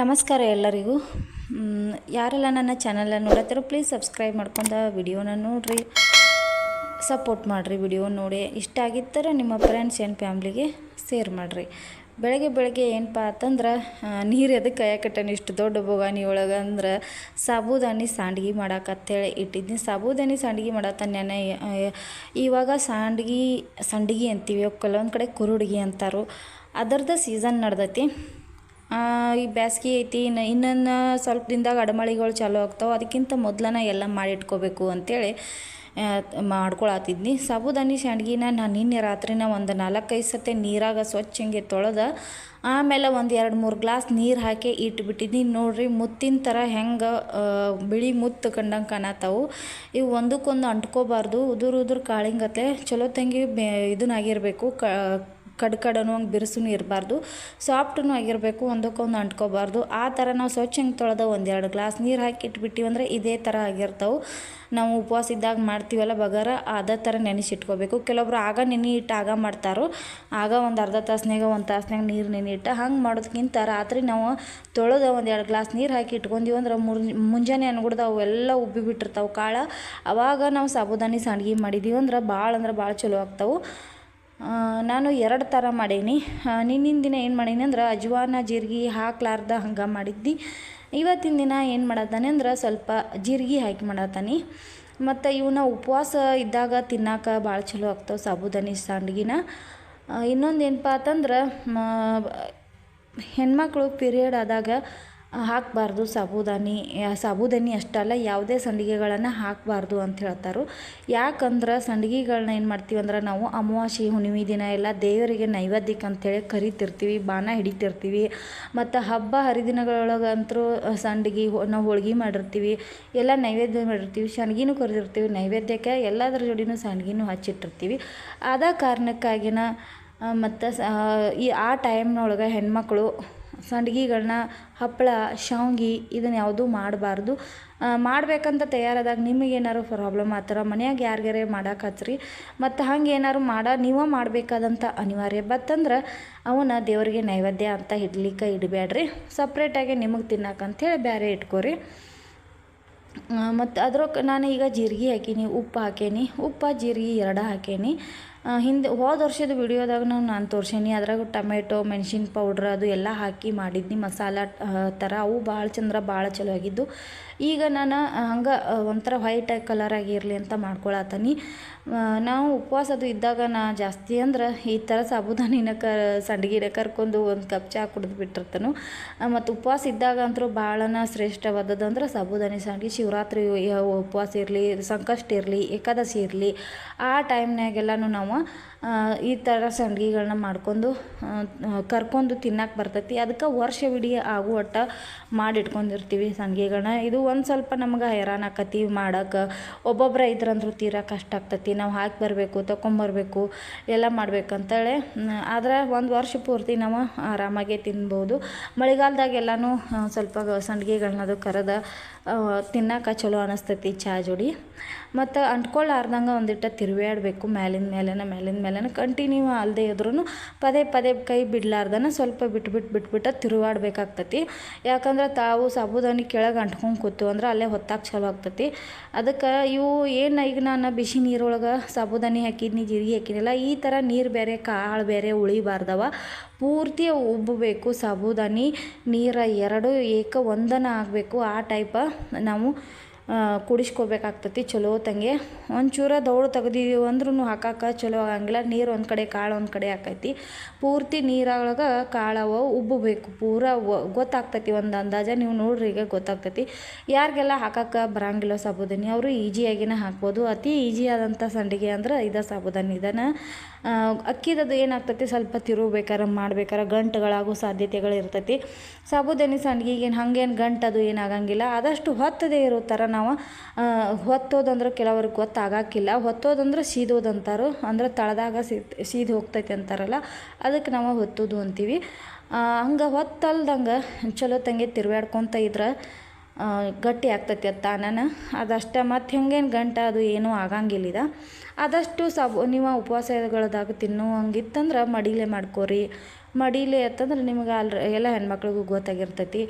ನಮಸ್ಕಾರ ಎಲ್ಲರಿಗೂ. ಯಾರೆಲ್ಲ ನನ್ನ ಚಾನಲ್ನ ನೋಡತ್ತಿರೋ ಪ್ಲೀಸ್ ಸಬ್ಸ್ಕ್ರೈಬ್ ಮಾಡ್ಕೊಂಡು ವಿಡಿಯೋನ ನೋಡಿರಿ. ಸಪೋರ್ಟ್ ಮಾಡಿರಿ ವಿಡಿಯೋ ನೋಡಿ. ಇಷ್ಟ ಆಗಿದ್ದರೆ ನಿಮ್ಮ ಫ್ರೆಂಡ್ಸ್ ಆ್ಯಂಡ್ ಫ್ಯಾಮ್ಲಿಗೆ ಶೇರ್ ಮಾಡಿರಿ. ಬೆಳಗ್ಗೆ ಬೆಳಗ್ಗೆ ಏನಪ್ಪ ಅಂತಂದ್ರೆ ನೀರು ಎದಕ್ಕೆ ಕಾಯಕಟ್ಟನ ಇಷ್ಟು ದೊಡ್ಡ ಬೊಗಾನಿ ಒಳಗೆ ಅಂದ್ರೆ, ಸಾಬೂದಾನಿ ಸಾಂಡ್ಗಿ ಮಾಡಾಕತ್ತೇಳಿ ಇಟ್ಟಿದ್ದೀನಿ ಸಾಬೂದಾನಿ ಸಂಡ್ಗಿ ಮಾಡತ್ತಾನೆ ಇವಾಗ ಸಾಂಡ್ಗಿ, ಸಂಡ್ಗಿ ಅಂತೀವಿ ಕೆಲವೊಂದು ಕಡೆ ಕುರುಡ್ಗಿ ಅಂತಾರೋ. ಅದರದ್ದು ಸೀಸನ್ ನಡ್ದೈತಿ. ಈ ಬ್ಯಾಸ್ಗೆ ಐತಿ, ಇನ್ನು ಇನ್ನೊಂದು ಸ್ವಲ್ಪ ದಿನದಾಗ ಅಡಮಳಿಗಳು ಚಾಲೂ ಆಗ್ತಾವೆ, ಅದಕ್ಕಿಂತ ಮೊದಲನ ಎಲ್ಲ ಮಾಡಿಟ್ಕೋಬೇಕು ಅಂತೇಳಿ ಮಾಡ್ಕೊಳತ್ತಿದ್ನಿ ಸಾಬುದಾನಿ ಸ್ಯಾಂಡ್ಗಿನ ನಾನು ನಿನ್ನೆ ರಾತ್ರಿನ ಒಂದು ನಾಲ್ಕೈದು ಸತಿ ನೀರಾಗ ಸ್ವಚ್ಛ ಹಿಂಗೆ ತೊಳೆದ, ಆಮೇಲೆ ಒಂದು ಎರಡು ಮೂರು ಗ್ಲಾಸ್ ನೀರು ಹಾಕಿ ಇಟ್ಬಿಟ್ಟಿದ್ನಿ. ನೋಡ್ರಿ ಮುತ್ತಿನ ಥರ ಹೆಂಗೆ ಬಿಳಿ ಮುತ್ತು ಕಂಡಂಗೆ ಕಾಣತ್ತಾವು ಇವು ಒಂದಕ್ಕೊಂದು ಅಂಟ್ಕೋಬಾರ್ದು, ಉದುರು ಉದುರು ಕಾಳಿಂಗತ್ತೆ ಚಲೋ ತಂಗಿ ಬೆ ಇದನ್ನಾಗಿರಬೇಕು ಕ ಕಡ್ ಕಡನು ಹಂಗೆ ಬಿರುಸುನು ಇರಬಾರ್ದು ಸಾಫ್ಟೂ ಆಗಿರಬೇಕು, ಒಂದಕ್ಕೊಂದು ಅಂಟ್ಕೋಬಾರ್ದು. ಆ ಥರ ನಾವು ಸ್ವಚ್ಛ ಹಿಂಗೆ ತೊಳೆದ ಒಂದೆರಡು ಗ್ಲಾಸ್ ನೀರು ಹಾಕಿ ಇಟ್ಬಿಟ್ಟಿವಿ ಅಂದರೆ ಇದೇ ಥರ ಆಗಿರ್ತಾವೆ. ನಾವು ಉಪವಾಸ ಇದ್ದಾಗ ಮಾಡ್ತೀವಲ್ಲ ಬಗಾರ, ಅದೇ ಥರ ನೆನೆಸಿಟ್ಕೋಬೇಕು ಕೆಲವೊಬ್ರು ಆಗ ನೆನೆ ಇಟ್ಟು ಆಗ ಮಾಡ್ತಾರೋ. ಆಗ ಒಂದು ಅರ್ಧ ತಾಸ್ನಾಗ ಒಂದು ತಾಸ್ನಾಗ ನೀರು ನೆನೆ ಇಟ್ಟು ಹಂಗೆ ಮಾಡೋದಕ್ಕಿಂತ ರಾತ್ರಿ ನಾವು ತೊಳೆದ ಒಂದು ಎರಡು ಗ್ಲಾಸ್ ನೀರು ಹಾಕಿ ಇಟ್ಕೊಂಡಿವಿ ಅಂದ್ರೆ ಮುಂಜಾನೆ ಅನ್ಗುಡ್ದು ಅವೆಲ್ಲ ಉಬ್ಬಿ ಬಿಟ್ಟಿರ್ತಾವೆ ಕಾಳು. ಅವಾಗ ನಾವು ಸಾಬುದಾನಿ ಸಂಡ್ಗಿ ಮಾಡಿದ್ದೀವಿ ಅಂದ್ರೆ ಭಾಳ ಅಂದ್ರೆ ಭಾಳ ಚಲೋ ಆಗ್ತಾವೆ. ನಾನು ಎರಡು ಥರ ಮಾಡೀನಿ. ನಿನ್ನಿನ ದಿನ ಏನು ಮಾಡೀನಿ ಅಂದ್ರೆ ಅಜ್ವಾನ, ಜೀರಿಗೆ, ಹಾಕ್ಲಾರ್ದ ಹಂಗೆ ಮಾಡಿದ್ದಿ. ಇವತ್ತಿನ ದಿನ ಏನು ಮಾಡತ್ತಾನೆ ಅಂದ್ರೆ ಸ್ವಲ್ಪ ಜೀರಿಗೆ ಹಾಕಿ ಮಾಡತ್ತಾನೆ ಮತ್ತು ಇವನ್ನ ಉಪವಾಸ ಇದ್ದಾಗ ತಿನ್ನಾಕ ಭಾಳ ಚಲೋ ಆಗ್ತಾವೆ ಸಾಬುದಾನಿ ಸಂಡ್ಗಿನ. ಇನ್ನೊಂದು ಏನಪ್ಪ ಅಂತಂದ್ರೆ ಹೆಣ್ಮಕ್ಳು ಪಿರಿಯಡ್ ಆದಾಗ ಹಾಕಬಾರ್ದು ಸಾಬೂದಾನಿ ಸಾಬೂದಾನಿ ಅಷ್ಟಲ್ಲ, ಯಾವುದೇ ಸಂಡಿಗೆಗಳನ್ನು ಹಾಕಬಾರ್ದು ಅಂತ ಹೇಳ್ತಾರೆ. ಯಾಕಂದ್ರೆ ಸಂಡಿಗೆಗಳನ್ನ ಏನು ಮಾಡ್ತೀವಿ ಅಂದ್ರೆ ನಾವು ಅಮಾವಾಸ್ಯೆ, ಹುಣ್ಣಿಮೆ ದಿನ ಎಲ್ಲ ದೇವರಿಗೆ ನೈವೇದ್ಯಕ್ಕೆ ಅಂಥೇಳಿ ಕರಿತಿರ್ತೀವಿ, ಬಾಣ ಹಿಡಿತಿರ್ತೀವಿ. ಮತ್ತು ಹಬ್ಬ ಹರಿದಿನಗಳೊಳಗಂತೂ ಸಂಡಿಗೆ ನಾವು ಹೋಳ್ಗೆ ಮಾಡಿರ್ತೀವಿ, ಎಲ್ಲ ನೈವೇದ್ಯ ಮಾಡಿರ್ತೀವಿ ಸಂಡ್ಗಿನೂ ಕರೆದಿರ್ತೀವಿ, ನೈವೇದ್ಯಕ್ಕೆ ಎಲ್ಲದರ ಜೋಡಿನೂ ಸಂಡ್ಗಿನೂ ಹಚ್ಚಿಟ್ಟಿರ್ತೀವಿ. ಆದ ಕಾರಣಕ್ಕಾಗಿನ ಮತ್ತು ಈ, ಆ ಟೈಮ್ನೊಳಗೆ ಹೆಣ್ಮಕ್ಳು ಸಂಡ್ಗಿಗಳನ್ನ, ಹಪ್ಪಳ, ಶಾವ್ಗಿ ಇದನ್ನು ಯಾವುದೂ ಮಾಡಬಾರ್ದು. ಮಾಡಬೇಕಂತ ತಯಾರಾದಾಗ ನಿಮಗೇನಾರು ಪ್ರಾಬ್ಲಮ್ ಆತರ? ಮನ್ಯಾಗ ಯಾರಿಗಾರೆ ಮಾಡಕ್ಕೆ ಹಚ್ರಿ. ಮತ್ತು ಹಂಗೆ ಏನಾದ್ರು ಮಾಡ, ನೀವೇ ಮಾಡಬೇಕಾದಂಥ ಅನಿವಾರ್ಯ. ಬತ್ತಂದ್ರೆ ಅವನ್ನ ದೇವರಿಗೆ ನೈವೇದ್ಯ ಅಂತ ಇಡ್ಲಿಕ್ಕೆ ಇಡಬೇಡ್ರಿ ಸಪ್ರೇಟಾಗಿ ನಿಮಗೆ ತಿನ್ನಕ್ಕಂಥೇಳಿ ಬೇರೆ ಇಟ್ಕೋರಿ. ಮತ್ತು ಅದ್ರೊಳಗೆ ನಾನು ಈಗ ಜೀರಿಗೆ ಹಾಕೀನಿ, ಉಪ್ಪು ಹಾಕೇನಿ. ಉಪ್ಪು, ಜೀರಿಗೆ ಎರಡು ಹಾಕೇನಿ. ಹಿಂದೆ ಹೋದ ವರ್ಷದ ವಿಡಿಯೋದಾಗ ನಾನು ತೋರ್ಸೇನಿ, ಅದ್ರಾಗ ಟೊಮೆಟೊ, ಮೆಣಸಿನ ಪೌಡ್ರ್ ಅದು ಎಲ್ಲ ಹಾಕಿ ಮಾಡಿದ್ನಿ, ಮಸಾಲ ಥರ ಅವು ಭಾಳ ಚಂದ್ರ ಭಾಳ ಚಲೋ ಆಗಿದ್ದು. ಈಗ ನಾನು ಹಂಗೆ ಒಂಥರ ವೈಟ್ ಕಲರ್ ಆಗಿರಲಿ ಅಂತ ಮಾಡ್ಕೊಳತ್ತೀನಿ ನಾವು ಉಪವಾಸ ಅದು ಇದ್ದಾಗ ನಾ ಜಾಸ್ತಿ ಅಂದ್ರೆ ಈ ಥರ ಸಾಬುದಾನಿನ ಕ ಸಂಡ್ಗಿನ ಕರ್ಕೊಂಡು ಒಂದು ಕಪ್ ಚಹಾ ಕುಡಿದು ಬಿಟ್ಟಿರ್ತಾನು. ಮತ್ತು ಉಪವಾಸ ಇದ್ದಾಗ ಅಂತೂ ಭಾಳನ ಶ್ರೇಷ್ಠವಾದದ್ದು ಸಾಬುದಾನಿ, ಸಂಡ್ಗಿ, ಶಿವರಾತ್ರಿ ಉಪವಾಸ ಇರಲಿ, ಸಂಕಷ್ಟ ಇರಲಿ, ಏಕಾದಶಿ ಇರಲಿ, ಆ ಟೈಮ್ನಾಗೆಲ್ಲನೂ ನಾವು ಆ, ಈ ಥರ ಸಂಡ್ಗಿಗಳನ್ನ ಮಾಡ್ಕೊಂಡು ಕರ್ಕೊಂಡು ತಿನ್ನಕ್ಕೆ ಬರ್ತೈತಿ. ಅದಕ್ಕೆ ವರ್ಷವಿಡೀ ಆಗುವಟ್ಟ ಮಾಡಿಟ್ಕೊಂಡಿರ್ತೀವಿ ಸಂಡ್ಗಿಗಳನ್ನ ಇದು ಒಂದು ಸ್ವಲ್ಪ ನಮ್ಗೆ ಹೈರಾಣ ಆಕತಿ ಮಾಡಕ್ಕೆ ಒಬ್ಬೊಬ್ಬರ ಇದ್ರಂದ್ರೂ ತೀರಾ ಕಷ್ಟ ಆಗ್ತೈತಿ. ನಾವು ಹಾಕಿ ಬರಬೇಕು ತೊಗೊಂಬರ್ಬೇಕು ಎಲ್ಲ ಮಾಡ್ಬೇಕಂತೇಳಿ. ಆದರೆ ಒಂದು ವರ್ಷ ಪೂರ್ತಿ ನಾವು ಆರಾಮಾಗೆ ತಿನ್ಬೋದು. ಮಳೆಗಾಲದಾಗ ಎಲ್ಲನೂ ಆ, ಸ್ವಲ್ಪ ಸಂಡ್ಗಿಗಳನ್ನದು ಕರೆದ ತಿನ್ನಕ್ಕೆ ಚಲೋ ಅನಿಸ್ತೈತಿ ಚಹಾ ಜೋಡಿ. ಮತ್ತು ಅಂಟ್ಕೊಳ್ಳಾರ್ದಂಗೆ ಒಂದಿಟ್ಟ ತಿರುವಾಡಬೇಕು ಮ್ಯಾಲಿನ ಮೇಲೆನ ಮ್ಯಾಲಿನ ಮೇಲೆನ ಕಂಟಿನ್ಯೂ ಅಲ್ಲದೆ ಇದ್ರೂ ಪದೇ ಪದೇ ಕೈ ಬಿಡ್ಲಾರ್ದನ ಸ್ವಲ್ಪ ಬಿಟ್ಬಿಟ್ಟು ಬಿಟ್ಬಿಟ್ಟು ತಿರುಗಾಡ್ಬೇಕಾಗ್ತತಿ ಯಾಕಂದ್ರೆ ತಾವು ಸಾಬುದಾನಿ ಕೆಳಗೆ ಅಂಟ್ಕೊಂಡು ಕೂತು ಅಂದ್ರೆ ಅಲ್ಲೇ ಹೊತ್ತಾಕೆ ಚಲೋ ಆಗ್ತತಿ. ಅದಕ್ಕೆ ಇವು ಏನು ಈಗ ನಾನು ಬಿಸಿ ನೀರೊಳಗೆ ಸಾಬುದಾನಿ ಹಾಕಿದ್ನಿ, ಜೀರಿಗೆ ಹಾಕಿನಿಲ್ಲ ಈ ಥರ ನೀರು ಬೇರೆ, ಕಾಳು ಬೇರೆ ಉಳಿಬಾರ್ದವ. ಪೂರ್ತಿ ಉಬ್ಬಬೇಕು ಸಾಬುದಾನಿ ನೀರ ಎರಡು ಏಕ ಒಂದನ ಆಗಬೇಕು. ಆ ಟೈಪ ನಾವು ಕುಡಿಸ್ಕೋಬೇಕಾಗ್ತೈತಿ. ಚಲೋ ಹೊತ್ತಂಗೆ ಒಂಚೂರ ದೌಡು ತೆಗ್ದಿದ್ದೀವಿ ಅಂದ್ರೂ ಹಾಕಕ್ಕೆ ಚಲೋ ಆಗಂಗಿಲ್ಲ. ನೀರು ಒಂದು ಕಡೆ, ಕಾಳು ಒಂದು ಕಡೆ ಆಕೈತಿ ಪೂರ್ತಿ ನೀರೊಳಗೆ ಕಾಳವ ಉಬ್ಬಬೇಕು ಪೂರ ಗೊತ್ತಾಗ್ತೈತಿ ಒಂದು ಅಂದಾಜ. ನೀವು ನೋಡ್ರಿ ಈಗ ಗೊತ್ತಾಗ್ತೈತಿ. ಯಾರಿಗೆಲ್ಲ ಹಾಕಕ್ಕೆ ಬರಂಗಿಲ್ಲ ಸಾಬುದಾನಿ, ಅವರು ಈಜಿಯಾಗಿನೇ ಹಾಕ್ಬೋದು. ಅತಿ ಈಜಿ ಆದಂಥ ಸಂಡಿಗೆ ಅಂದ್ರೆ ಇದ ಸಾಬುದಾನಿ. ಇದನ್ನು ಅಕ್ಕಿದದು ಏನಾಗ್ತೈತಿ? ಸ್ವಲ್ಪ ತಿರುಗ್ಬೇಕಾರೆ ಮಾಡ್ಬೇಕಾರೆ ಗಂಟುಗಳಾಗೋ ಸಾಧ್ಯತೆಗಳು ಇರ್ತೈತಿ ಸಾಬೂದಾನಿ ಹಂಗೇನು ಗಂಟದು ಏನಾಗಂಗಿಲ್ಲ. ಆದಷ್ಟು ಹೊತ್ತದೇ ಇರೋ ಥರ ನಾವು ಹೊತ್ತೋದಂದ್ರೆ ಕೆಲವ್ರಿಗೆ ಗೊತ್ತಾಗಕ್ಕಿಲ್ಲ ಹೊತ್ತೋದಂದ್ರೆ ಸೀದೋದಂತಾರು ಅಂದ್ರೆ ತಳದಾಗ ಸೀದ್ ಹೋಗ್ತೈತಿ ಅಂತಾರಲ್ಲ. ಅದಕ್ಕೆ ನಾವು ಹೊತ್ತೋದು ಅಂತೀವಿ. ಹಂಗೆ ಹೊತ್ತಲ್ದಂಗೆ ಚಲೋ ತಂಗೆ ತಿರುಗಾಡ್ಕೊತ ಇದ್ರೆ ಗಟ್ಟಿ ಆಗ್ತೈತಿ ಅದು ತಾನನ. ಅದಷ್ಟೇ, ಮತ್ತು ಹೆಂಗೇನು ಗಂಟ ಅದು ಏನೂ ಆಗಂಗಿಲ್ಲ ಆದಷ್ಟು ಸಬ್, ನೀವು ಉಪವಾಸಗಳದಾಗ ತಿನ್ನುವಂಗಿತ್ತಂದ್ರೆ ಮಡಿಲೆ ಮಾಡ್ಕೋರಿ. ಮಡಿಲಿ ಅಂತಂದ್ರೆ ನಿಮ್ಗೆ ಆಲ್ರ ಎಲ್ಲ ಹೆಣ್ಮಕ್ಳಿಗೂ ಗೊತ್ತಾಗಿರ್ತೈತಿ.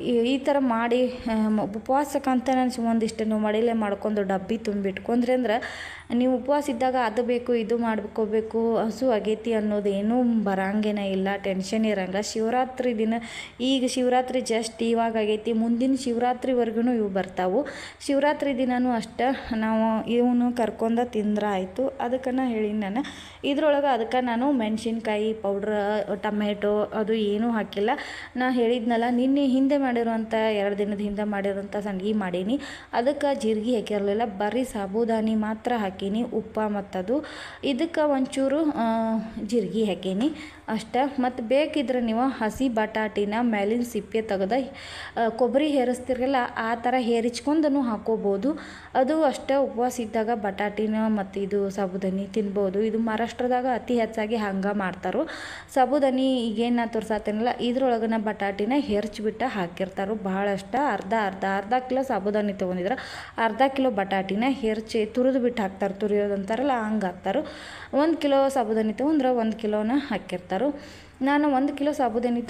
ಈ- ಥರ ಮಾಡಿ ಉಪವಾಸಕ್ಕೆ ಅಂತ ಉಪವಾಸಕ್ಕಂತ ನಾನು ಒಂದಿಷ್ಟು ನೀವು ಮಡಿಲೇ ಮಾಡ್ಕೊಂಡು ಡಬ್ಬಿ ತುಂಬಿಟ್ಕೊಂಡ್ರೆ ಅಂದ್ರೆ ನೀವು ಉಪವಾಸ ಇದ್ದಾಗ ಅದು ಬೇಕು, ಇದು ಮಾಡ್ಕೋಬೇಕು, ಹಸು ಆಗೈತಿ ಅನ್ನೋದು ಏನೂ ಬರಂಗೇನೇ ಇಲ್ಲ, ಟೆನ್ಷನ್ ಇರೋಂಗಿಲ್ಲ. ಶಿವರಾತ್ರಿ ದಿನ ಈಗ ಶಿವರಾತ್ರಿ ಜಸ್ಟ್ ಇವಾಗ ಆಗೈತಿ, ಮುಂದಿನ ಶಿವರಾತ್ರಿವರೆಗೂ ಇವು ಬರ್ತಾವು. ಶಿವರಾತ್ರಿ ದಿನವೂ ಅಷ್ಟೇ ನಾವು ಇವನು ಕರ್ಕೊಂಡ ತಿಂದ್ರೆ ಆಯಿತು ಅದಕ್ಕೆ ನಾ ಹೇಳೀನಿ ನಾನು. ಇದ್ರೊಳಗೆ ಅದಕ್ಕೆ ನಾನು ಮೆಣಸಿನ್ಕಾಯಿ ಪೌಡ್ರ್ ಟೊಮೆಟೊ ಅದು ಏನೂ ಹಾಕಿಲ್ಲ. ನಾ ಹೇಳಿದ್ನಲ್ಲ, ನಿನ್ನೆ ಹಿಂದೆ ಮಾಡಿರುವಂಥ ಎರಡು ದಿನದ ಹಿಂದೆ ಮಾಡಿರೋಂಥ ಸಂಡ್ಗಿ ಮಾಡೀನಿ. ಅದಕ್ಕೆ ಜೀರಿಗೆ ಹಾಕಿರಲಿಲ್ಲ ಬರೀ ಸಾಬೂದಾನಿ ಮಾತ್ರ ಹಾಕೀನಿ, ಉಪ್ಪ ಮತ್ತದು. ಇದಕ್ಕೆ ಒಂಚೂರು ಜಿರ್ಗಿ ಜೀರಿಗೆ ಹಾಕೀನಿ. ಅಷ್ಟೇ, ಮತ್ತು ಬೇಕಿದ್ರೆ ನೀವು ಹಸಿ ಬಟಾಟಿನ ಮೇಲಿನ ಸಿಪ್ಪೆ ತೆಗೆದ ಕೊಬ್ಬರಿ ಹೇರಿಸ್ತಿರಲ್ಲ ಆ ಥರ ಹೇರಿಚ್ಕೊಂಡೂ ಹಾಕೋಬೋದು. ಅದು ಅಷ್ಟೇ ಉಪವಾಸ ಇದ್ದಾಗ ಬಟಾಟಿನ ಮತ್ತು ಇದು ಸಾಬುದಾನಿ ತಿನ್ಬೋದು. ಇದು ಮಹಾರಾಷ್ಟ್ರದಾಗ ಅತಿ ಹೆಚ್ಚಾಗಿ ಹಂಗೆ ಮಾಡ್ತಾರೋ. ಸಾಬುದಾನಿ ಈಗೇನು ನಾ ಇದ್ರೊಳಗನ ಬಟಾಟಿನ ಹೆರ್ಚ್ಬಿಟ್ಟು ಹಾಕಿರ್ತಾರೋ. ಭಾಳಷ್ಟ ಅರ್ಧ ಅರ್ಧ ಅರ್ಧ ಕಿಲೋ ಸಾಬುದಾನಿ ತೊಗೊಂಡಿದ್ರೆ, ಅರ್ಧ ಕಿಲೋ ಬಟಾಟಿನ ಹೆರ್ಚಿ ತುರಿದು ಬಿಟ್ಟು ಹಾಕ್ತಾರೆ ತುರಿಯೋದು ಅಂತಾರಲ್ಲ ಹಂಗೆ ಹಾಕ್ತಾರೆ. ಒಂದು ಕಿಲೋ ಸಾಬುದಾನಿ ತೊಗೊಂಡ್ರೆ ಒಂದು ಕಿಲೋನ ಹಾಕಿರ್ತಾರೆ. zero ನಾನು ಒಂದು ಕಿಲೋ ಸಾಬುದಾನಿ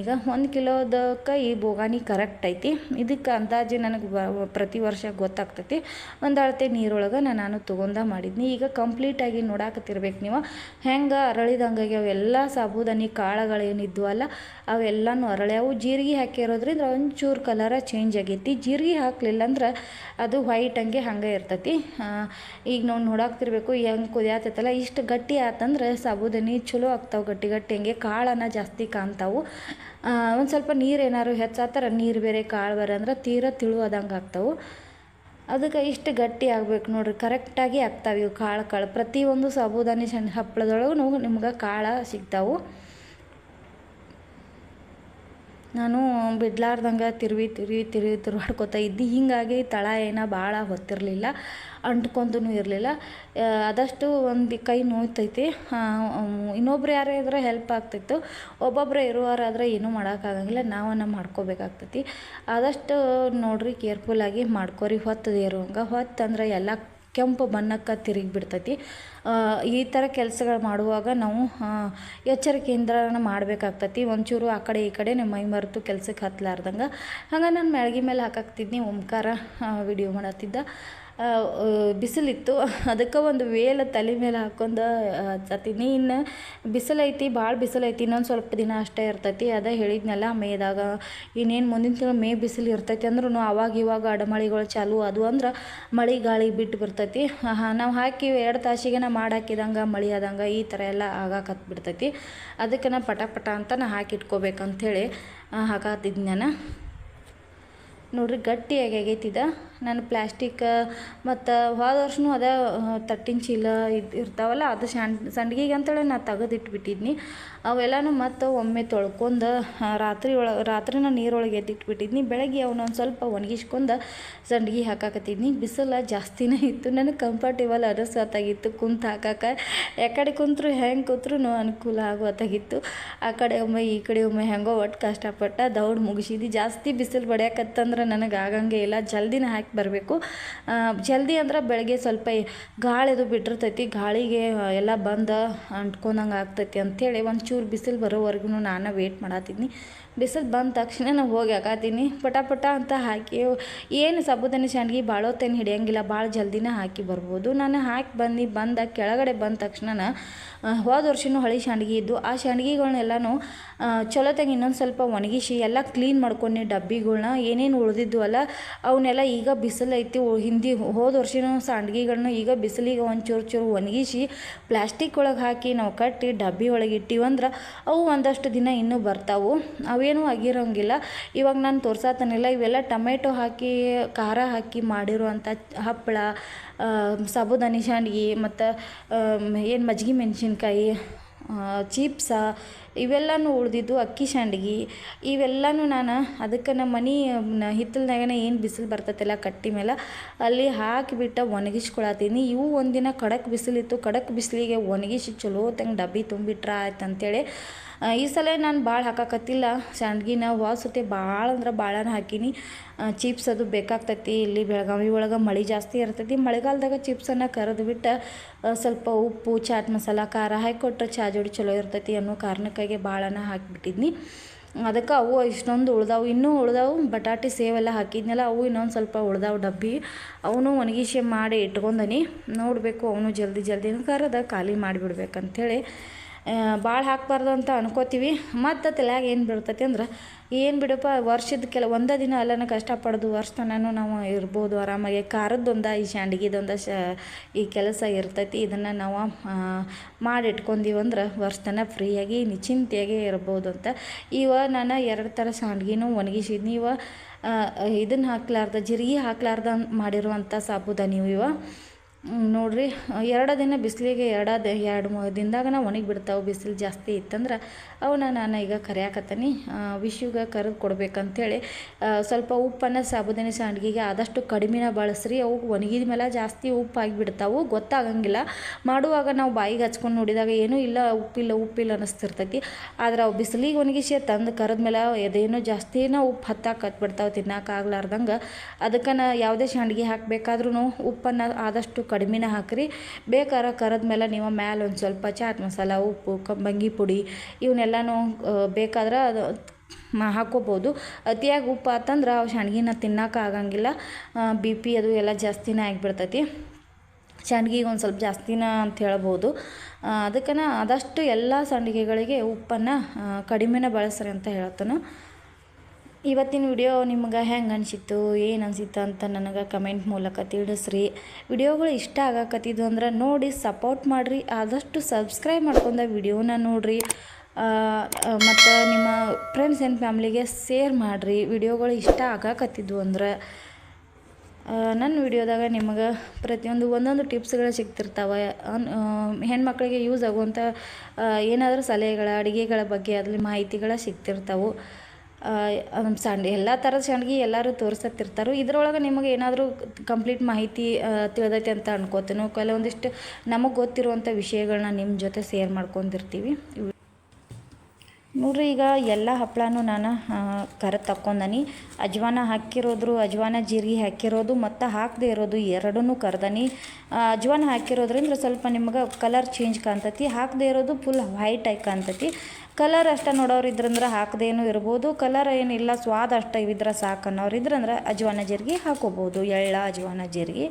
ಈಗ ಒಂದು ಕಿಲೋದಕ್ಕೆ ಈ ಬೋಗಾನಿ ಕರೆಕ್ಟ್ ಐತಿ. ಇದಕ್ಕೆ ಅಂದಾಜು ನನಗೆ ಪ್ರತಿ ವರ್ಷ ಗೊತ್ತಾಗ್ತೈತಿ. ಒಂದು ಅಳತೆ ನೀರೊಳಗೆ ನಾನು ತೊಗೊಂಡ ಮಾಡಿದ್ನಿ. ಈಗ ಕಂಪ್ಲೀಟಾಗಿ ನೋಡಾಕತ್ತಿರ್ಬೇಕು ನೀವು. ಹೆಂಗೆ ಅರಳಿದಂಗೆ ಅವೆಲ್ಲ ಸಾಬುದಾನಿ ಕಾಳುಗಳೇನಿದ್ವಲ್ಲ ಅವೆಲ್ಲನೂ ಅರಳ್ಯಾವು. ಜೀರಿಗೆ ಹಾಕಿರೋದ್ರಿಂದ ಒಂಚೂರು ಕಲರ ಚೇಂಜ್ ಆಗೈತಿ. ಜೀರಿಗೆ ಹಾಕಲಿಲ್ಲ ಅಂದ್ರೆ ಅದು ವೈಟ್ ಹಂಗೆ ಹಂಗೆ ಇರ್ತೈತಿ. ಈಗ ನಾವು ನೋಡಾಕ್ತಿರ್ಬೇಕು ಹೆಂಗೆ ಕುದಿಯಾತೈತಲ್ಲ, ಇಷ್ಟು ಗಟ್ಟಿ ಆತಂದ್ರೆ ಸಾಬುದಾನಿ ಚಲೋ ಆಗ್ತಾವೆ ಗಟ್ಟಿ ಗಟ್ಟಿ ಹಂಗೆ ಕಾಳನ್ನ ಜಾಸ್ತಿ ಕಾಣ್ತಾವು. ಒಂದು ಸ್ವಲ್ಪ ನೀರು ಏನಾರು ಹೆಚ್ಚಾತರ ನೀರು ಬೇರೆ ಕಾಳು ಬೇರೆ ಅಂದ್ರೆ ತೀರಾ ತಿಳುವಾದಂಗೆ ಆಗ್ತಾವೆ. ಅದಕ್ಕೆ ಇಷ್ಟು ಗಟ್ಟಿ ಆಗ್ಬೇಕು ನೋಡ್ರಿ ಕರೆಕ್ಟಾಗಿ ಆಗ್ತಾವೆ ಇವು ಕಾಳು ಕಾಳು. ಪ್ರತಿಯೊಂದು ಸಾಬುದಾನಿ ಸಣ್ಣ ಹಪ್ಪಳದೊಳಗೂ ನಿಮ್ಗೆ ಕಾಳು ಸಿಗ್ತಾವು. ನಾನು ಬಿಡ್ಲಾರ್ದಂಗೆ ತಿರುವಿ ತಿರುವಿ ತಿರುವಿ ತಿರ್ವಾಡ್ಕೊತ ಇದ್ದು. ಹೀಗಾಗಿ ತಳ ಏನೋ ಭಾಳ ಹೊತ್ತಿರಲಿಲ್ಲ ಅಂಟ್ಕೊಂತೂ ಇರಲಿಲ್ಲ. ಆದಷ್ಟು ಒಂದು ಕೈ ನೋಯ್ತೈತಿ. ಇನ್ನೊಬ್ರು ಯಾರೇ ಇದ್ರೆ ಹೆಲ್ಪ್ ಆಗ್ತಿತ್ತು. ಒಬ್ಬೊಬ್ಬರೇ ಇರುವಾರಾದ್ರೆ ಏನೂ ಮಾಡೋಕ್ಕಾಗಂಗಿಲ್ಲ ನಾವನ್ನ ಮಾಡ್ಕೋಬೇಕಾಗ್ತೈತಿ. ಆದಷ್ಟು ನೋಡ್ರಿ ಕೇರ್ಫುಲ್ಲಾಗಿ ಮಾಡ್ಕೊರಿ. ಹೊತ್ತು ಇರುವಂಗೆ ಹೊತ್ತಂದ್ರೆ ಎಲ್ಲ ಕೆಂಪು ಬಣ್ಣಕ್ಕೆ ತಿರುಗಿಬಿಡ್ತೈತಿ. ಈ ಥರ ಕೆಲಸಗಳು ಮಾಡುವಾಗ ನಾವು ಎಚ್ಚರಿಕೆಯಿಂದ ಮಾಡಬೇಕಾಗ್ತೈತಿ. ಒಂಚೂರು ಆ ಕಡೆ ಈ ಕಡೆ ನಿಮ್ಮ ಮೈ ಮರೆತು ಕೆಲಸಕ್ಕೆ ಹತ್ತಲಾರ್ದಂಗೆ ಹಂಗೆ ನಾನು ಮ್ಯಾಳ್ಗಿ ಮೇಲೆ ಹಾಕಾಕ್ತಿದ್ನಿ, ಓಂಕಾರ ವಿಡಿಯೋ ಮಾಡತ್ತಿದ್ದ. ಬಿಸಿಲಿತ್ತು. ಅದಕ್ಕೆ ಒಂದು ವೇಲ ತಲೆ ಮೇಲೆ ಹಾಕೊಂಡು ಹತ್ತೀನಿ ಇನ್ನು ಬಿಸಿಲೈತಿ ಭಾಳ ಬಿಸಿಲೈತಿ, ಇನ್ನೊಂದು ಸ್ವಲ್ಪ ದಿನ ಅಷ್ಟೇ ಇರ್ತೈತಿ, ಅದೇ ಹೇಳಿದ್ನಲ್ಲ ಮೇದಾಗ. ಇನ್ನೇನು ಮುಂದಿನ ತಿಂಗಳು ಮೇ ಬಿಸಿಲು ಇರ್ತೈತಿ ಅಂದ್ರೂ ಅವಾಗ ಇವಾಗ ಅಡಮಳಿಗಳು ಚಾಲು ಅದು ಅಂದ್ರೆ ಮಳೆ ಗಾಳಿ ಬಿಟ್ಟು ಬರ್ತೈತಿ ನಾವು ಹಾಕಿ ಎರಡು ತಾಸಿಗೆ ನಾ ಮಾಡಿ ಹಾಕಿದಂಗೆ, ಮಳೆ ಆದಂಗೆ ಈ ಥರ ಎಲ್ಲ ಆಗಾಕತ್ ಬಿಡ್ತೈತಿ. ಅದಕ್ಕೆ ನಾ ಪಟ ಪಟ ಅಂತ ನಾ ಹಾಕಿಟ್ಕೋಬೇಕಂಥೇಳಿ ಹಾಕಾತಿದ್ನ ನಾನು ನೋಡ್ರಿ ಗಟ್ಟಿಯಾಗಿ ಆಗೈತಿದ ನಾನು ಪ್ಲ್ಯಾಸ್ಟಿಕ್ ಮತ್ತು ಹೋದ ವರ್ಷನೂ ಅದೇ ತಟ್ಟಿನ ಚೀಲ ಇದು ಇರ್ತಾವಲ್ಲ, ಅದು ಸಣ್ಣ ಸಂಡ್ಗಿಗೆ ಅಂತೇಳಿ ನಾನು ತೆಗೆದಿಟ್ಬಿಟ್ಟಿದ್ನಿ. ಅವೆಲ್ಲನೂ ಮತ್ತು ಒಮ್ಮೆ ತೊಳ್ಕೊಂಡು ರಾತ್ರಿ ಒಳಗೆ ನಾನು ನೀರೊಳಗೆ ಎದ್ದಿಟ್ಬಿಟ್ಟಿದ್ನಿ ಬೆಳಗ್ಗೆ ಅವನೊಂದು ಸ್ವಲ್ಪ ಒಣಗಿಸ್ಕೊಂಡು ಸಂಡ್ಗಿ ಹಾಕಾಕತ್ತಿದ್ನಿ. ಬಿಸಿಲು ಜಾಸ್ತಿನೇ ಇತ್ತು. ನನಗೆ ಕಂಫರ್ಟೇಬಲ್ ಅನಿಸತ್ತಾಗಿತ್ತು ಕುಂತು ಹಾಕಕ್ಕೆ ಯಾಕಡೆ ಕುಂತರು ಹೆಂಗೆ ಕೂತ್ರು ಅನುಕೂಲ ಆಗುವತ್ತಾಗಿತ್ತು ಆ ಕಡೆ ಒಮ್ಮೆ, ಈ ಕಡೆ ಒಮ್ಮೆ ಹೆಂಗೋ ಒಟ್ಟು ಕಷ್ಟಪಟ್ಟ ದೌಡ್ ಮುಗಿಸಿದ್ದು. ಜಾಸ್ತಿ ಬಿಸಿಲು ಬಡಿಯಾಕತ್ತಂದ್ರೆ ನನಗೆ ಆಗಂಗೆ ಇಲ್ಲ. ಜಲ್ದಿನ ಹಾಕಿ ಬರಬೇಕು. ಜಲ್ದಿ ಅಂದ್ರೆ ಬೆಳಗ್ಗೆ ಸ್ವಲ್ಪ ಗಾಳಿದು ಬಿಟ್ಟಿರ್ತೈತಿ, ಗಾಳಿಗೆ ಎಲ್ಲ ಬಂದು ಅಂಟ್ಕೊಂಡಂಗೆ ಆಗ್ತೈತಿ ಅಂಥೇಳಿ ಒಂಚೂರು ಬಿಸಿಲು ಬರೋವರೆಗೂ ನಾನು ವೇಟ್ ಮಾಡತ್ತಿದ್ನಿ ಬಿಸಿಲು ಬಂದ ತಕ್ಷಣ ನಾವು ಹೋಗಿ ಹಾಕತೀನಿ. ಪಟ ಪಟ ಅಂತ ಹಾಕಿ, ಏನು ಸಾಬುದಾನಿ ಸಂಡ್ಗಿ ಭಾಳೊತ್ತೇನು ಹಿಡಿಯಂಗಿಲ್ಲ ಭಾಳ ಜಲ್ದಿನ ಹಾಕಿ ಬರ್ಬೋದು. ನಾನು ಹಾಕಿ ಬಂದು, ಬಂದ ಕೆಳಗಡೆ ಬಂದ ತಕ್ಷಣ ಹೋದ ವರ್ಷನೂ ಹಳಿ ಸಂಡ್ಗಿ ಇದ್ದು, ಆ ಸಂಡ್ಗಿಗಳ್ನೆಲ್ಲನೂ ಚಲೋತಾಗಿ ಇನ್ನೊಂದು ಸ್ವಲ್ಪ ಒಣಗಿಸಿ, ಎಲ್ಲ ಕ್ಲೀನ್ ಮಾಡ್ಕೊಂಡು ಡಬ್ಬಿಗಳನ್ನ ಏನೇನು ಉಳಿದಿದ್ದು ಅಲ್ಲ ಅವನ್ನೆಲ್ಲ ಈಗ ಬಿಸಿಲು ಐತಿ ಹಿಂದಿ, ಹೋದ ವರ್ಷನೂ ಸಂಡ್ಗಿಗಳನ್ನ ಈಗ ಬಿಸಿಲಿಗೆ ಒಂದು ಚೂರು ಒಣಗಿಸಿ, ಪ್ಲಾಸ್ಟಿಕ್ ಒಳಗೆ ಹಾಕಿ ನಾವು ಕಟ್ಟಿ, ಡಬ್ಬಿ ಒಳಗೆ ಇಟ್ಟಿವಂದ್ರೆ ಅವು ಒಂದಷ್ಟು ದಿನ ಇನ್ನೂ ಬರ್ತಾವು. ಅವೇನೂ ಆಗಿರೋಂಗಿಲ್ಲ. ಇವಾಗ ನಾನು ತೋರ್ಸಾತನಿಲ್ಲ ಇವೆಲ್ಲ ಟೊಮೆಟೊ ಹಾಕಿ, ಖಾರ ಹಾಕಿ ಮಾಡಿರುವಂಥ ಹಪ್ಪಳ ಸಾಬುದಾನಿ ಸಂಡ್ಗಿ ಮತ್ತು ಏನು ಮಜ್ಗೆ ಮೆಣಸಿನ್ಕಾಯಿ ಚೀಪ್ಸ ಇವೆಲ್ಲನೂ ಉಳಿದಿದ್ದು ಅಕ್ಕಿ ಸಂಡ್ಗಿ ಇವೆಲ್ಲನೂ ನಾನು ಅದಕ್ಕೆ ನಮ್ಮ ಮನೆ ಹಿತ್ತಲ್ದಾಗನ ಏನು ಬಿಸಿಲು ಬರ್ತೈತಲ್ಲ ಕಟ್ಟಿ ಮೇಲೆ ಅಲ್ಲಿ ಹಾಕಿಬಿಟ್ಟು ಒಣಗಿಸ್ಕೊಳತ್ತೀನಿ. ಇವು ಒಂದಿನ ಖಡಕ್ ಬಿಸಿಲಿತ್ತು. ಖಡಕ್ ಬಿಸಿಲಿಗೆ ಒಣಗಿಸಿ ಚಲೋ ತಂಗೆ ಡಬ್ಬಿ ತುಂಬಿಟ್ರೆ ಆಯ್ತು ಅಂತೇಳಿ. ಈ ಸಲ ನಾನು ಭಾಳ ಹಾಕಾಕತ್ತಿಲ್ಲ. ಸಂಡ್ಗಿನ ಸತಿ ಭಾಳ ಅಂದ್ರೆ ಭಾಳನ ಹಾಕೀನಿ. ಚಿಪ್ಸ್ ಅದು ಬೇಕಾಗ್ತೈತಿ. ಇಲ್ಲಿ ಬೆಳಗಾವಿ ಒಳಗೆ ಮಳೆ ಜಾಸ್ತಿ ಇರ್ತೈತಿ. ಮಳೆಗಾಲದಾಗ ಚಿಪ್ಸನ್ನು ಕರೆದು ಬಿಟ್ಟು ಸ್ವಲ್ಪ ಉಪ್ಪು, ಚಾಟ್ ಮಸಾಲ, ಖಾರ ಹಾಕಿ ಕೊಟ್ಟರೆ ಚಾ ಜೋಡಿ ಚಲೋ ಇರ್ತೈತಿ ಅನ್ನೋ ಕಾರಣಕ್ಕೆ ಮೆಣಸಿನ್ಕಾಯಿಗೆ ಭಾಳನ ಹಾಕಿಬಿಟ್ಟಿದ್ನಿ. ಅದಕ್ಕೆ ಅವು ಇಷ್ಟೊಂದು ಉಳ್ದಾವು, ಇನ್ನೂ ಉಳ್ದಾವು, ಬಟಾಟಿ ಸೇವೆಲ್ಲ ಹಾಕಿದ್ನಲ್ಲ, ಅವು ಇನ್ನೊಂದು ಸ್ವಲ್ಪ ಉಳ್ದಾವು ಡಬ್ಬಿ. ಅವನು ಒಣಗಿಸಿ ಮಾಡಿ ಇಟ್ಕೊಂಡನಿ. ನೋಡಬೇಕು ಅವನು ಜಲ್ದಿ ಜಲ್ದಿ ಕರೆದ ಖಾಲಿ ಮಾಡಿಬಿಡ್ಬೇಕಂಥೇಳಿ ಭಾಳ ಹಾಕ್ಬಾರ್ದು ಅಂತ ಅನ್ಕೋತೀವಿ. ಮತ್ತು ತಲೆಯಾಗ ಏನು ಬೀಳ್ತೈತಿ ಅಂದ್ರೆ, ಏನು ಬಿಡಪ್ಪ, ವರ್ಷದ ಕೆಲ, ಒಂದೇ ದಿನ ಅಲ್ಲನ ಕಷ್ಟಪಡೋದು ವರ್ಷ ತನಕ ನಾವು ಇರ್ಬೋದು ಆರಾಮಾಗಿ. ಖಾರದ್ದೊಂದು ಈ ಶಾಂಡ್ಗಿದೊಂದು ಶ, ಈ ಕೆಲಸ ಇರ್ತೈತಿ. ಇದನ್ನು ನಾವು ಮಾಡಿ ಇಟ್ಕೊಂಡೀವಿ ಅಂದ್ರೆ ವರ್ಷ ತನ ಫ್ರೀಯಾಗಿ, ನಿಶ್ಚಿಂತೆಯಾಗಿ ಇರ್ಬೋದು ಅಂತ. ಇವ ನಾನು ಎರಡು ಥರ ಸಂಡ್ಗಿನೂ ಒಣಗಿಸಿದ್ನಿ. ಇವ ಇದನ್ನು ಹಾಕ್ಲಾರ್ದ, ಜೀರಿಗೆ ಹಾಕ್ಲಾರ್ದ ಮಾಡಿರುವಂಥ ನೀವು ಇವ. ನೋಡಿರಿ ಎರಡು ದಿನ ಬಿಸಿಲಿಗೆ ಎರಡಾದ ಎರಡು ಮೂರು ದಿನದಾಗ ಒಣಗಿ ಬಿಡ್ತಾವೆ, ಬಿಸಿಲು ಜಾಸ್ತಿ ಇತ್ತಂದ್ರೆ ಅವನ್ನ ನಾನು ಈಗ ಕರೆಯಾಕತ್ತೀನಿ. ವಿಶ್ಯುಗೆ ಕರೆದು ಕೊಡ್ಬೇಕಂತೇಳಿ ಸ್ವಲ್ಪ ಉಪ್ಪನ್ನು ಸಾಬುದಾನಿ ಸಂಡ್ಗಿಗೆ ಆದಷ್ಟು ಕಡಿಮೆನ ಬಳಸ್ರಿ. ಅವು ಒಣಗಿದ ಮೇಲೆ ಜಾಸ್ತಿ ಉಪ್ಪು ಆಗಿಬಿಡ್ತಾವೆ ಗೊತ್ತಾಗಂಗಿಲ್ಲ. ಮಾಡುವಾಗ ನಾವು ಬಾಯಿಗೆ ಹಚ್ಕೊಂಡು ನೋಡಿದಾಗ ಏನೂ ಇಲ್ಲ, ಉಪ್ಪಿಲ್ಲ ಉಪ್ಪಿಲ್ಲ ಅನ್ನಿಸ್ತಿರ್ತೈತಿ ಆದ್ರೆ ಅವು ಬಿಸಿಲಿಗೆ ಒಣಗಿಸಿ ತಂದು ಕರೆದ್ಮೇಲೆ ಅದೇನೋ ಜಾಸ್ತಿನ ಉಪ್ಪು ಹತ್ತಾಕತ್ಬಿಡ್ತಾವೆ ತಿನ್ನೋಕ್ಕಾಗ್ಲಾರ್ದಂಗೆ ಅದಕ್ಕೆ ನಾ ಯಾವುದೇ ಸಂಡ್ಗಿ ಹಾಕಬೇಕಾದ್ರೂ ಉಪ್ಪನ್ನು ಆದಷ್ಟು ಕಡಿಮೆನೇ ಹಾಕಿರಿ. ಬೇಕಾರೆ ಕರೆದ್ಮೇಲೆ ನೀವು ಮ್ಯಾಲೆ ಒಂದು ಸ್ವಲ್ಪ ಚಾಟ್ ಮಸಾಲ, ಉಪ್ಪು, ಕಂಬಂಗಿ ಪುಡಿ ಇವನ್ನೆಲ್ಲನೂ ಬೇಕಾದ್ರೆ ಅದು ಹಾಕೋಬೋದು ಅತಿಯಾಗಿ ಉಪ್ಪು ಆತಂದ್ರೆ ಅವು ಶಾಣ್ಗಿನ ತಿನ್ನೋಕೆ ಆಗಂಗಿಲ್ಲ. ಬಿ ಪಿ ಅದು ಎಲ್ಲ ಜಾಸ್ತಿನೇ ಆಗಿಬಿಡ್ತೈತಿ. ಸಂಡ್ಗಿಗೆ ಒಂದು ಸ್ವಲ್ಪ ಜಾಸ್ತಿನ ಅಂತ ಹೇಳ್ಬೋದು. ಅದಕ್ಕೆ ಆದಷ್ಟು ಎಲ್ಲ ಸಂಡಿಗೆಗಳಿಗೆ ಉಪ್ಪನ್ನು ಕಡಿಮೆನೇ ಬಳಸ್ರಿ ಅಂತ ಹೇಳ್ತಾನೆ. ಇವತ್ತಿನ ವಿಡಿಯೋ ನಿಮ್ಗೆ ಹೆಂಗೆ ಅನಿಸಿತ್ತು, ಏನು ಅನಿಸಿತ್ತು ಅಂತ ನನಗೆ ಕಮೆಂಟ್ ಮೂಲಕ ತಿಳಿಸ್ರಿ. ವಿಡಿಯೋಗಳು ಇಷ್ಟ ಆಗಕತ್ತಿದ್ದು ಅಂದ್ರೆ ನೋಡಿ ಸಪೋರ್ಟ್ ಮಾಡಿರಿ. ಆದಷ್ಟು ಸಬ್ಸ್ಕ್ರೈಬ್ ಮಾಡ್ಕೊಂಡ ವಿಡಿಯೋನ ನೋಡಿರಿ. ಮತ್ತು ನಿಮ್ಮ ಫ್ರೆಂಡ್ಸ್ ಆ್ಯಂಡ್ ಫ್ಯಾಮ್ಲಿಗೆ ಶೇರ್ ಮಾಡಿರಿ. ವಿಡಿಯೋಗಳು ಇಷ್ಟ ಆಗಕತ್ತಿದ್ವು ಅಂದ್ರೆ ನನ್ನ ವಿಡಿಯೋದಾಗ ನಿಮಗೆ ಪ್ರತಿಯೊಂದು ಒಂದೊಂದು ಟಿಪ್ಸ್ಗಳು ಸಿಗ್ತಿರ್ತಾವೆ. ಹೆಣ್ಮಕ್ಳಿಗೆ ಯೂಸ್ ಆಗುವಂಥ ಏನಾದರೂ ಸಲಹೆಗಳ, ಅಡುಗೆಗಳ ಬಗ್ಗೆ ಅದರಲ್ಲಿ ಮಾಹಿತಿಗಳ ಸಿಗ್ತಿರ್ತಾವೆ. ಸಂಡ್, ಎಲ್ಲ ಥರದ ಸಂಡ್ಗಿ ಎಲ್ಲರೂ ತೋರಿಸತ್ತಿರ್ತಾರೆ. ಇದ್ರೊಳಗೆ ನಿಮಗೆ ಏನಾದರೂ ಕಂಪ್ಲೀಟ್ ಮಾಹಿತಿ ತಿಳಿದೈತೆ ಅಂತ ಅನ್ಕೋತೀನೋ ಕೆಲವೊಂದಿಷ್ಟು ನಮಗೆ ಗೊತ್ತಿರುವಂಥ ವಿಷಯಗಳನ್ನ ನಿಮ್ಮ ಜೊತೆ ಶೇರ್ ಮಾಡ್ಕೊಂಡಿರ್ತೀವಿ. ನೋಡ್ರಿ ಈಗ ಎಲ್ಲ ಹಪ್ಪಳನೂ ನಾನು ಕರೆ ತಕ್ಕೊಂಡನಿ ಅಜ್ವಾನ ಹಾಕಿರೋದ್ರು ಅಜ್ವಾನ ಜೀರಿಗೆ ಹಾಕಿರೋದು ಮತ್ತು ಹಾಕದೇ ಇರೋದು ಎರಡನ್ನೂ ಕರ್ದನಿ. ಅಜ್ವಾನ ಹಾಕಿರೋದ್ರಿಂದ ಸ್ವಲ್ಪ ನಿಮ್ಗೆ ಕಲರ್ ಚೇಂಜ್ ಕಾಣ್ತತಿ. ಹಾಕದೇ ಇರೋದು ಫುಲ್ ವೈಟ್ ಆಗಿ ಕಾಣ್ತೈತಿ. ಕಲರ್ ಅಷ್ಟೇ ನೋಡೋರು ಇದ್ರಂದ್ರೆ ಹಾಕದೇನು ಇರ್ಬೋದು. ಕಲರ್ ಏನಿಲ್ಲ, ಸ್ವಾದ ಅಷ್ಟೇ ಇವಿದ್ರೆ ಸಾಕು ಅನ್ನೋರು ಇದ್ರಂದ್ರೆ ಅಜ್ವಾನ ಜೀರಿಗೆ ಹಾಕೋಬೋದು. ಎಳ್ಳ, ಅಜ್ವಾನ ಜೀರಿಗೆ.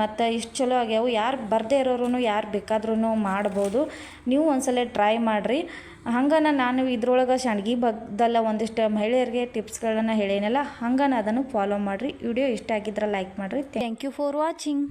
ಮತ್ತು ಇಷ್ಟು ಚಲೋ ಆಗ್ಯಾವು. ಯಾರು ಬರದೇ ಇರೋರು ಯಾರು ಬೇಕಾದ್ರೂ ಮಾಡ್ಬೋದು. ನೀವು ಒಂದ್ಸಲ ಟ್ರೈ ಮಾಡಿರಿ. ಹಂಗನ ನಾನು ಇದ್ರೊಳಗೆ ಸಣ್ಗಿ ಬಗ್ದಲ್ಲ ಒಂದಿಷ್ಟು ಮಹಿಳೆಯರಿಗೆ ಟಿಪ್ಸ್ಗಳನ್ನು ಹೇಳೇನಲ್ಲ, ಹಂಗನ ಅದನ್ನು ಫಾಲೋ ಮಾಡಿರಿ. ವಿಡಿಯೋ ಇಷ್ಟ ಆಗಿದ್ರೆ ಲೈಕ್ ಮಾಡಿರಿ. Thank you for watching